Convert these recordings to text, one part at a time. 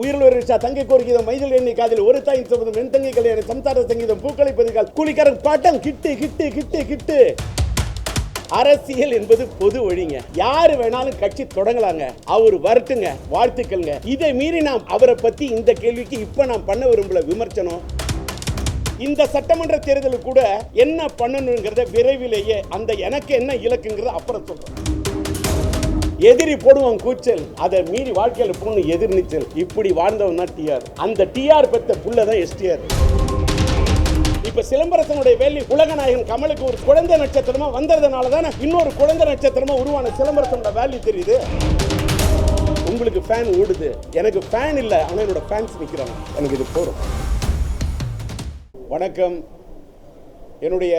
உயிரில் ரிஷா தங்கை கோரிக்கீதம் மைதில் எண்ணி காதில் ஒரு தாயின் சபதம் வெண் தங்கை கல்யாணம் சம்சார சங்கீதம் பூக்களை பதிகால் கூலிக்காரன் பாட்டம் கிட்டு கிட்டு கிட்டு கிட்டு. அரசியல் என்பது பொது வழிங்க யாரு வேணாலும் கட்சி தொடங்கலாங்க. அவர் வரட்டுங்க வாழ்த்துக்கள்ங்க. இதை மீறி நாம் அவரை பத்தி இந்த கேள்விக்கு இப்ப நாம் பண்ண விரும்பல விமர்சனம். இந்த சட்டமன்ற தேர்தலுக்கு கூட என்ன பண்ணணுங்கிறத விரைவிலேயே அந்த எனக்கு என்ன இலக்குங்கிறத அப்புறம் சொல்றேன் எதிரி போடுவோம் கூச்சல். அதை மீறி வாழ்க்கையில் போகணும் எதிர்நீச்சல் இப்படி வாழ்ந்தவன் தான் டிஆர் அந்த டிஆர் பெத்த புள்ள தான் எஸ்டிஆர் இப்ப சிலம்பரசனுடைய வேலி உலகநாயகன் கமலுக்கு ஒரு குழந்தை நட்சத்திரமா வந்ததுனால தானே இன்னொரு குழந்தை நட்சத்திரமா உருவான சிலம்பரசனோட வேல்யூ தெரியுது. உங்களுக்கு ஃபேன் ஓடுது. எனக்கு ஃபேன் இல்லை. ஆனால் என்னோட ஃபேன்ஸ் நிற்கிறாங்க எனக்கு இது போதும். வணக்கம். என்னுடைய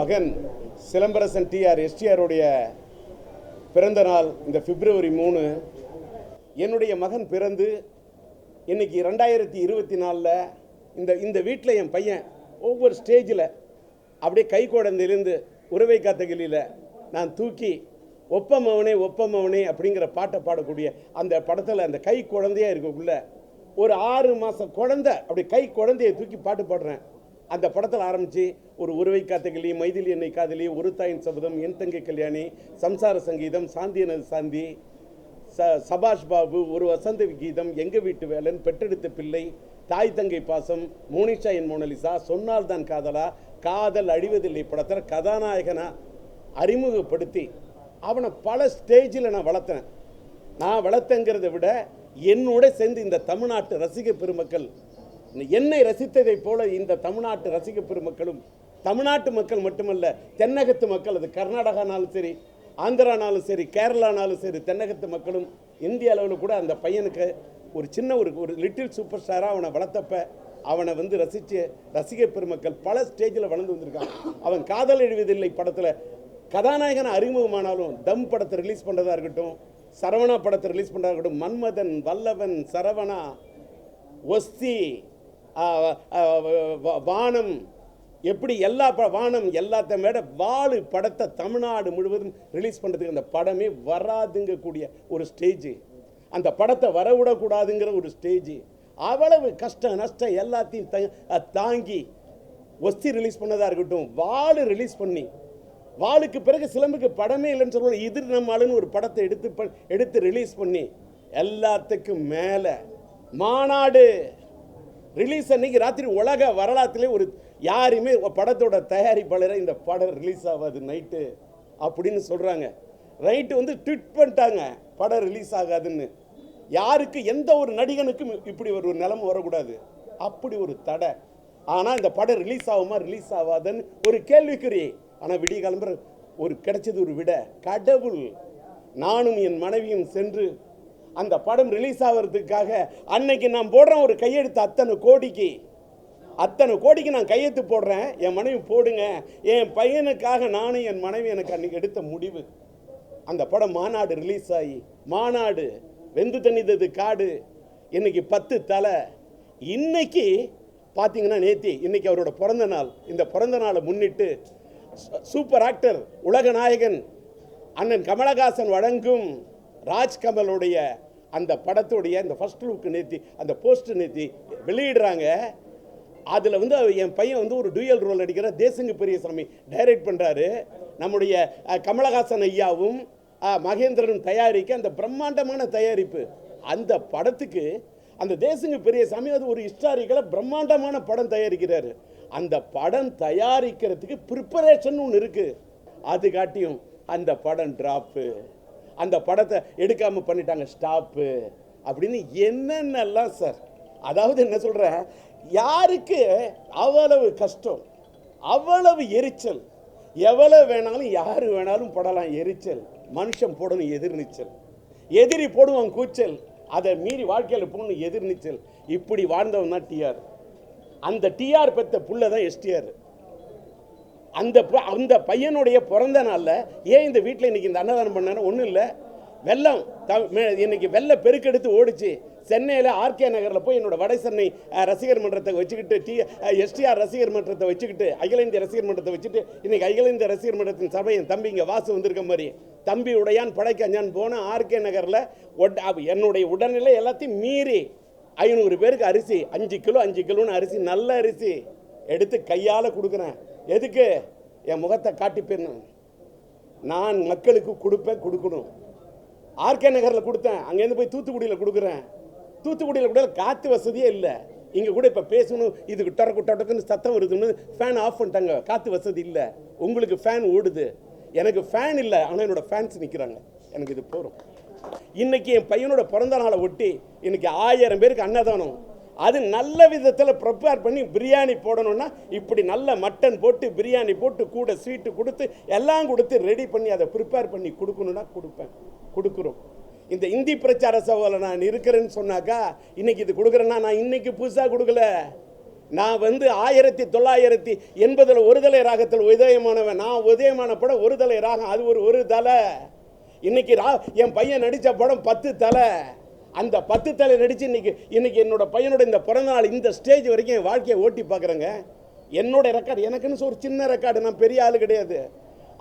மகன் சிலம்பரசன் டிஆர் எஸ்டிஆருடைய பிறந்த நாள் இந்த பிப்ரவரி மூணு என்னுடைய மகன் பிறந்து இன்னைக்கு ரெண்டாயிரத்தி இருபத்தி நாலில் இந்த இந்த வீட்டில் என் பையன் ஒவ்வொரு ஸ்டேஜில் அப்படியே கை குழந்தையிலேருந்து உறவை காத்தகிலியில் நான் தூக்கி ஒப்பமவனே ஒப்பமவனே அப்படிங்கிற பாட்டை பாடக்கூடிய அந்த படத்தில் அந்த கை குழந்தையா இருக்கக்குள்ள ஒரு ஆறு மாதம் குழந்தை அப்படி கை குழந்தையை தூக்கி பாட்டு பாடுறேன். அந்த படத்தில் ஆரம்பித்து ஒரு உறவை காத்தகிளி மைதிலி என்னை காதலி ஒரு தாயின் சபதம் என் தங்கை கல்யாணி சம்சார சங்கீதம் சாந்தி எனது சாந்தி ச சபாஷ் பாபு ஒரு வசந்த கீதம் எங்கள் வீட்டு வேலன் பெற்றெடுத்த பிள்ளை தாய் தங்கை பாசம் மோனிஷா என் மோனலிசா சொன்னால் தான் காதலா காதல் அழிவதில்லை படத்தில் கதாநாயகனாக அறிமுகப்படுத்தி அவனை பல ஸ்டேஜில் நான் வளர்த்தேன். நான் வளர்த்தங்கிறத விட என்னோட சேர்ந்து இந்த தமிழ்நாட்டு ரசிக பெருமக்கள் என்னை ரசித்ததைப் போல இந்த தமிழ்நாட்டு ரசிக பெருமக்களும் தமிழ்நாட்டு மக்கள் மட்டுமல்ல தென்னகத்து மக்கள் அது கர்நாடகானாலும் சரி ஆந்திரானாலும் சரி கேரளானாலும் சரி தென்னகத்து மக்களும் இந்திய அளவில் கூட அந்த பையனுக்கு ஒரு சின்ன ஒரு ஒரு லிட்டில் சூப்பர் ஸ்டாராக அவனை வளர்த்தப்ப அவனை வந்து ரசித்து ரசிக பெருமக்கள் பல ஸ்டேஜில் வளர்ந்து வந்திருக்கான் அவன் காதல் எழுவதில்லை படத்தில். கதாநாயகன் அறிமுகமானாலும் தம் படத்தை ரிலீஸ் பண்ணுறதா இருக்கட்டும் சரவணா படத்தை ரிலீஸ் பண்ணுறதா இருக்கட்டும் மன்மதன் வல்லவன் சரவணா ஒஸ்தி வானம். எப்படி எல்லா ப வானம் எல்லாத்த மேட வாழு படத்தை தமிழ்நாடு முழுவதும் ரிலீஸ் பண்ணுறதுக்கு அந்த படமே வராதுங்க கூடிய ஒரு ஸ்டேஜ் அந்த படத்தை வரவிடக்கூடாதுங்கிற ஒரு ஸ்டேஜ் அவ்வளவு கஷ்டம் நஷ்டம் எல்லாத்தையும் தாங்கி ஒஸ்தி ரிலீஸ் பண்ணதாக இருக்கட்டும் வாழு ரிலீஸ் பண்ணி வாளுக்கு பிறகு சிலம்புக்கு படமே இல்லைன்னு சொல்லுவோம் எதிர் நம்மளுன்னு ஒரு படத்தை எடுத்து எடுத்து ரிலீஸ் பண்ணி எல்லாத்துக்கும் மேலே மாநாடு. ரிலீஸ் அன்னைக்கு ராத்திரி உலக வரலாற்றிலே ஒரு யாருமே படத்தோட தயாரிப்பாளரை இந்த படம் ரிலீஸ் ஆகாது நைட்டு அப்படின்னு சொல்கிறாங்க ரைட்டு வந்து ட்விட் பண்ணிட்டாங்க படம் ரிலீஸ் ஆகாதுன்னு. யாருக்கு எந்த ஒரு நடிகனுக்கும் இப்படி ஒரு நிலைமை வரக்கூடாது. அப்படி ஒரு தடை. ஆனால் இந்த படம் ரிலீஸ் ஆகுமா ரிலீஸ் ஆகாதுன்னு ஒரு கேள்விக்குறி. ஆனால் விடிய கிளம்புற ஒரு கிடைச்சது ஒரு விட. கடவுள் நானும் என் மனைவியும் சென்று அந்த படம் ரிலீஸ் ஆகிறதுக்காக அன்னைக்கு நான் போடுறேன் ஒரு கையெழுத்து அத்தனை கோடிக்கு. அத்தனை கோடிக்கு நான் கையெழுத்து போடுறேன். என் மனைவி போடுங்க. என் பையனுக்காக நானும் என் மனைவி எனக்கு அன்னைக்கு எடுத்த முடிவு. அந்த படம் மாநாடு ரிலீஸ் ஆகி மாநாடு வெந்து தணிந்தது காடு. இன்னைக்கு பத்து தலை. இன்னைக்கு பார்த்தீங்கன்னா நேத்தி இன்னைக்கு அவரோட பிறந்த நாள். இந்த பிறந்த நாளை முன்னிட்டு சூப்பர் ஆக்டர் உலக நாயகன் அண்ணன் கமலஹாசன் வழங்கும் ராஜ்கமலுடைய அந்த படத்துடைய இந்த ஃபர்ஸ்ட் லுக் நேற்றி அந்த போஸ்ட் நேற்றி வெளியிடுறாங்க. அதில் வந்து அவர் என் பையன் வந்து ஒரு டூயல் ரோல் நடிக்கிற தேசங்கு பெரியசாமி டைரக்ட் பண்ணுறாரு நம்முடைய கமலஹாசன் ஐயாவும் மகேந்திரனும் தயாரிக்க அந்த பிரம்மாண்டமான தயாரிப்பு. அந்த படத்துக்கு அந்த தேசங்க பெரியசாமி அது ஒரு ஹிஸ்டாரிக்கலாக பிரம்மாண்டமான படம் தயாரிக்கிறாரு. அந்த படம் தயாரிக்கிறதுக்கு ப்ரிப்பரேஷன் ஒன்று இருக்குது அது காட்டியும் அந்த படம் ட்ராப்பு அந்த படத்தை எடுக்காமல் பண்ணிட்டாங்க. ஸ்டாப்பு அப்படின்னு என்னென்னலாம் சார் அதாவது என்ன சொல்கிறேன் யாருக்கு அவ்வளவு கஷ்டம்? அவ்வளவு எரிச்சல்? எவ்வளவு வேணாலும் யார் வேணாலும் போடலாம். எரிச்சல். மனுஷன் போடணும் எதிர்நீச்சல். எதிரி போடுவான் கூச்சல். அதை மீறி வாழ்க்கையில் போகணும் எதிர்நீச்சல். இப்படி வாழ்ந்தவன் தான் டிஆர் அந்த டிஆர் பெற்ற புள்ள தான் எஸ்டிஆர் அந்த ப- அந்த பையனுடைய பிறந்த நாளில் ஏன் இந்த வீட்டில் இன்னைக்கு இந்த அன்னதானம் பண்ணாரு ஒன்றும் இல்லை. வெள்ளம் த- மே- இன்னைக்கு வெள்ள பெருக்கெடுத்து ஓடிச்சு. சென்னையில் ஆர்கே நகரில் போய் என்னோட வட சென்னை ரசிகர் மன்றத்தை வச்சுக்கிட்டு டி எஸ்டிஆர் ரசிகர் மன்றத்தை வச்சுக்கிட்டு அகில இந்திய ரசிகர் மன்றத்தை வச்சுட்டு இன்னைக்கு அகில இந்திய ரசிகர் மன்றத்தின் சபை என் தம்பி இங்கே வாசு வந்திருக்க மாதிரி. தம்பி உடையான் படைக்கஞ்சான் போன ஆர்கே நகரில் என்னுடைய உடல்நிலை எல்லாத்தையும் மீறி ஐநூறு பேருக்கு அரிசி அஞ்சு கிலோ அஞ்சு கிலோன்னு அரிசி நல்ல அரிசி எடுத்து கையால் கொடுக்குறேன். எதுக்கு? என் முகத்தை காட்டி நான் மக்களுக்கு கொடுப்பேன் கொடுக்கணும். ஆர்கே நகரில் கொடுத்தேன். அங்கேருந்து போய் தூத்துக்குடியில் கொடுக்குறேன். தூத்துக்குடியில் கூட காற்று வசதியே இல்லை. இங்கே கூட இப்போ பேசணும். இதுக்கு டொரக்கு டொடக்குன்னு சத்தம் வருதுன்னு ஃபேன் ஆஃப் பண்ணிட்டாங்க. காற்று வசதி இல்லை. உங்களுக்கு ஃபேன் ஓடுது. எனக்கு ஃபேன் இல்லை. ஆனால் என்னோட ஃபேன்ஸ் நிற்கிறாங்க எனக்கு இது போதும். இன்னைக்கு என் பையனோட பிறந்த நாளை ஒட்டி இன்னைக்கு ஆயிரம் பேருக்கு அன்னதானம். அது நல்ல விதத்தில் ப்ரிப்பேர் பண்ணி பிரியாணி போடணும்னா இப்படி நல்ல மட்டன் போட்டு பிரியாணி போட்டு கூட ஸ்வீட்டு கொடுத்து எல்லாம் கொடுத்து ரெடி பண்ணி அதை ப்ரிப்பேர் பண்ணி கொடுக்கணுன்னா கொடுப்பேன். கொடுக்குறோம். இந்த இந்தி பிரச்சார சவாலில் நான் இருக்கிறேன்னு சொன்னாக்கா இன்னைக்கு இது கொடுக்குறேன்னா நான் இன்னைக்கு புதுசாக கொடுக்கல. நான் வந்து ஆயிரத்தி தொள்ளாயிரத்தி எண்பதில் ஒரு தலை ராகத்தில் உதயமானவன். நான் உதயமான படம் ஒரு தலை ராகம் அது ஒரு ஒரு தலை. இன்னைக்கு ரா என் பையன் நடித்த படம் பத்து தலை. அந்த பத்து தலை நடித்து இன்னைக்கு இன்னைக்கு என்னோட பையனோட இந்த பிறந்த நாள் இந்த ஸ்டேஜ் வரைக்கும் என் வாழ்க்கையை ஓட்டி பார்க்குறேங்க. என்னோட ரெக்கார்டு எனக்குன்னு ஒரு சின்ன ரெக்கார்டு நான் பெரிய ஆள் கிடையாது.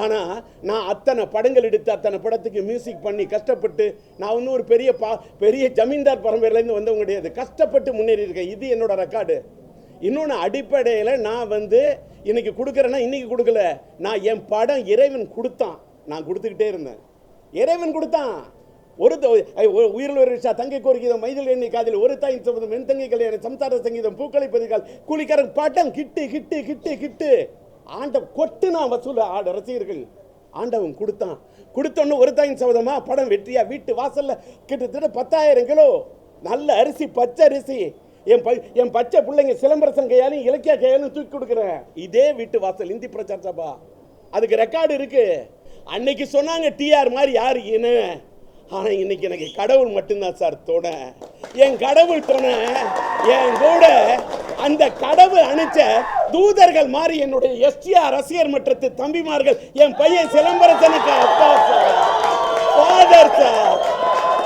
ஆனால் நான் அத்தனை படங்கள் எடுத்து அத்தனை படத்துக்கு மியூசிக் பண்ணி கஷ்டப்பட்டு நான் இன்னும் ஒரு பெரிய பா பெரிய ஜமீன்தார் பரம்பரையிலேருந்து வந்தவங்க கிடையாது. கஷ்டப்பட்டு முன்னேறி இருக்கேன். இது என்னோட ரெக்கார்டு இன்னொன்று அடிப்படையில் நான் வந்து இன்னைக்கு கொடுக்குறேன்னா இன்னைக்கு கொடுக்கல. நான் என் படம் இறைவன் கொடுத்தான். நான் கொடுத்துக்கிட்டே இருந்தேன். இறைவன் கொடுத்தான். ஒரு உயிரில் ஒரு விஷா தங்கை கோரிக்கை மைதில் எண்ணி காதில் ஒரு தாயின் சபதம் மென் தங்கை கல்யாணம் சம்சார சங்கீதம் பூக்களை பதிகால் கூலிக்காரன் பாட்டம் கிட்டு கிட்டு கிட்டு கிட்டு. ஆண்ட கொட்டு நான் வசூல் ஆட ரசிகர்கள் ஆண்டவன் கொடுத்தான். கொடுத்தோன்னு ஒரு தாயின் சபதமா? படம் வெற்றியா? வீட்டு வாசல்ல கிட்டத்தட்ட பத்தாயிரம் கிலோ நல்ல அரிசி பச்சை அரிசி. என் ப என் பச்சை பிள்ளைங்க சிலம்பரசன் கையாலும் இலக்கிய கையாலும் தூக்கி கொடுக்குறேன். இதே வீட்டு வாசல் இந்தி பிரச்சார சபா. அதுக்கு ரெக்கார்டு இருக்கு. அன்னைக்கு சொன்னாங்க டிஆர் மாதிரி யாரு இனு ஆனால் இன்னைக்கு எனக்கு கடவுள் மட்டும்தான் சார் துணை என் கடவுள் துணை என் கூட அந்த கடவுள் அணிச்ச தூதர்கள் மாதிரி என்னுடைய எஸ்டிஆர் ரசிகர் மன்றத்து தம்பிமார்கள் என் பையன் சிலம்பரசனுக்கு அப்பா சார் ஃபாதர் சார்.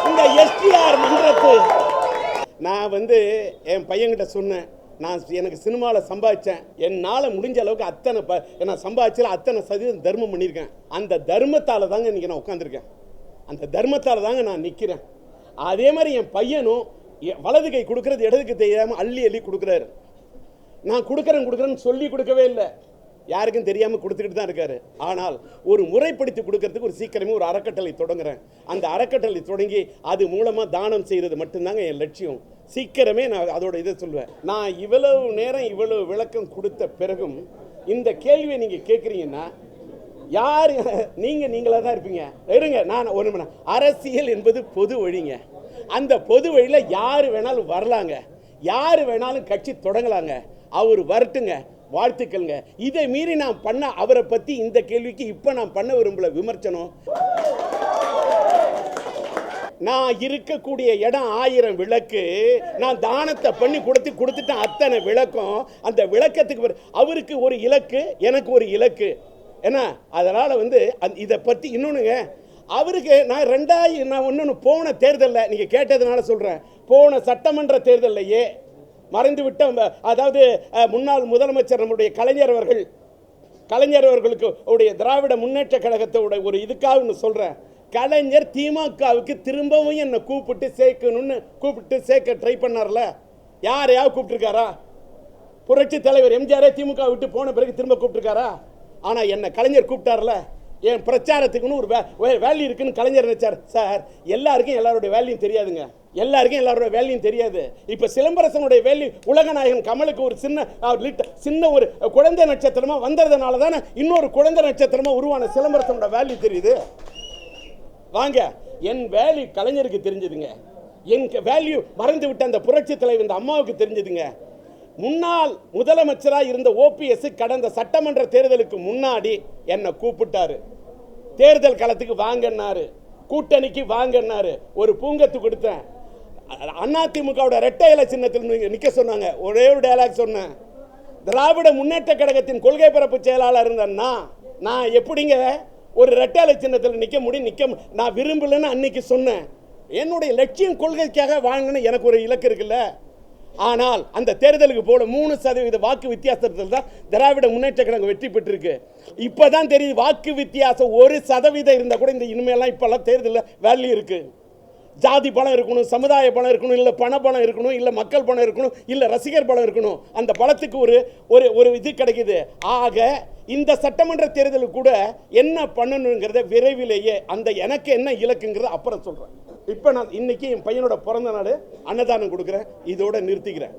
இந்த எஸ்டிஆர் மன்றத்து நான் வந்து என் பையன்கிட்ட சொன்னேன் நான் எனக்கு சினிமாவில் சம்பாதிச்சேன். என்னால் முடிஞ்ச அளவுக்கு அத்தனை ப நான் சம்பாதிச்சில அத்தனை சதவீதம் தர்மம் பண்ணியிருக்கேன். அந்த தர்மத்தால் தாங்க இன்றைக்கி நான் உட்காந்துருக்கேன் அந்த தர்மத்தால் தாங்க நான் நிற்கிறேன் அதே மாதிரி என் பையனும் வலது கை கொடுக்கறது இடது கை தெரியாமல் அள்ளி அள்ளி கொடுக்குறாரு. நான் கொடுக்குறேன் கொடுக்குறேன்னு சொல்லி கொடுக்கவே இல்லை. யாருக்கும் தெரியாமல் கொடுத்துக்கிட்டு தான் இருக்காரு. ஆனால் ஒரு முறைப்படுத்தி கொடுக்கறதுக்கு ஒரு சீக்கிரமே ஒரு அறக்கட்டளை தொடங்குறேன். அந்த அறக்கட்டளை தொடங்கி அது மூலமாக தானம் செய்கிறது மட்டும்தாங்க என் லட்சியம். சீக்கிரமே நான் அதோட இதை சொல்லுவேன் நான் இவ்வளவு நேரம் இவ்வளவு விளக்கம் கொடுத்த பிறகும் இந்த கேள்வியை நீங்கள் கேட்குறீங்கன்னா யார்? நீங்க நீங்களா தான் இருப்பீங்க. இருங்க நான் ஒரு அரசியல் என்பது பொது வழிங்க. அந்த பொது வழியில யார் வேணாலும் வரலாங்க. யார் வேணாலும் கட்சி தொடங்கலாங்க. அவர் வரட்டுங்க. வாழ்த்துக்கள்ங்க. இதை மீறி நான் பண்ண அவரை பத்தி இந்த கேள்விக்கு இப்ப நான் பண்ண விரும்பல விமர்சனம். நான் இருக்கக்கூடிய இடம் ஆயிரம் விளக்கு. நான் தானத்தை பண்ணி கொடுத்து கொடுத்துட்டேன் அத்தனை விளக்கம். அந்த விளக்கத்துக்கு அவருக்கு ஒரு இலக்கு எனக்கு ஒரு இலக்கு. என்ன அதனால் வந்து அந் இதை பற்றி இன்னொன்றுங்க அவருக்கு நான் ரெண்டாயிரம் நான் ஒன்று போன தேர்தலில் நீங்கள் கேட்டதுனால சொல்கிறேன் போன சட்டமன்ற தேர்தல்லையே மறைந்து விட்ட அதாவது முன்னாள் முதலமைச்சர் நம்முடைய கலைஞர் அவர்கள் கலைஞர் அவர்களுக்கு உடைய திராவிட முன்னேற்ற கழகத்தோட ஒரு இதுக்காக ஒன்று சொல்கிறேன் கலைஞர் திமுகவுக்கு திரும்பவும் என்னை கூப்பிட்டு சேர்க்கணும்னு கூப்பிட்டு சேர்க்க ட்ரை பண்ணார்ல. யாரையாவது கூப்பிட்டுருக்காரா? புரட்சி தலைவர் எம்ஜிஆரே திமுக விட்டு போன பிறகு திரும்ப கூப்பிட்டுருக்காரா? ஆனால் என்னை கலைஞர் கூப்பிட்டார்ல. என் பிரச்சாரத்துக்குன்னு ஒரு வே- வேல்யூ இருக்குன்னு கலைஞர் நினைச்சார். சார் எல்லாருக்கும் எல்லாருடைய வேல்யூ தெரியாதுங்க. எல்லாருக்கும் எல்லாரோட வேல்யூ தெரியாது. இப்போ சிலம்பரசனுடைய வேல்யூ உலகநாயகன் கமலுக்கு ஒரு சின்ன சின்ன ஒரு குழந்தை நட்சத்திரமா வந்ததுனால தானே இன்னொரு குழந்தை நட்சத்திரமா உருவான சிலம்பரசனோட வேல்யூ தெரியுது. வாங்க என் வேல்யூ கலைஞருக்கு தெரிஞ்சதுங்க. என் வேல்யூ மறந்து விட்ட அந்த புரட்சி தலைவர் இந்த அம்மாவுக்கு தெரிஞ்சதுங்க. முன்னாள் முதலமைச்சராக இருந்த ஓபிஎஸ் கடந்த சட்டமன்ற தேர்தலுக்கு முன்னாடி என்னை கூப்பிட்டாரு. தேர்தல் களத்துக்கு வாங்கன்னாரு. கூட்டணிக்கு வாங்கன்னாரு. ஒரு பூங்கத்து கொடுத்தேன். அதிமுகவோட ரெட்டை இலை சின்னத்தில் நிற்க சொன்னாங்க. ஒரே ஒரு டைலாக் சொன்னேன். திராவிட முன்னேற்ற கழகத்தின் கொள்கை பரப்பு செயலாளர் இருந்தேன்னா நான் எப்படிங்க ஒரு ரெட்டை இலை சின்னத்தில் நிற்க முடியும்? நிற்க நான் விரும்பலன்னு அன்னைக்கு சொன்னேன். என்னுடைய லட்சியம் கொள்கைக்காக வாங்கன்னு எனக்கு ஒரு இலக்கு இருக்குல்ல? ஆனால் அந்த தேர்தலுக்கு போல மூணு சதவீத வாக்கு வித்தியாசத்தில் தான் திராவிட முன்னேற்ற கழகம் வெற்றி பெற்றிருக்கு. இப்பதான் தெரியுது வாக்கு வித்தியாசம் ஒரு சதவீதம் இருந்தால் கூட இந்த இனிமேலாம் இப்போல்லாம் தேர்தலில் வேல்யூ இருக்குது ஜாதி பலம் இருக்கணும் சமுதாய பலம் இருக்கணும் இல்லை பண பலம் இருக்கணும் இல்லை மக்கள் பலம் இருக்கணும் இல்லை ரசிகர் பலம் இருக்கணும். அந்த பலத்துக்கு ஒரு ஒரு ஒரு இது கிடைக்குது. ஆக இந்த சட்டமன்ற தேர்தலுக்கு கூட என்ன பண்ணணுங்கிறத விரைவிலேயே அந்த எனக்கு என்ன இலக்குங்கிறத அப்புறம் சொல்கிறேன் இப்போ நான் இன்னைக்கு என் பையனோட பிறந்த நாள் அன்னதானம் கொடுக்குறேன். இதோட நிறுத்திக்கிறேன்.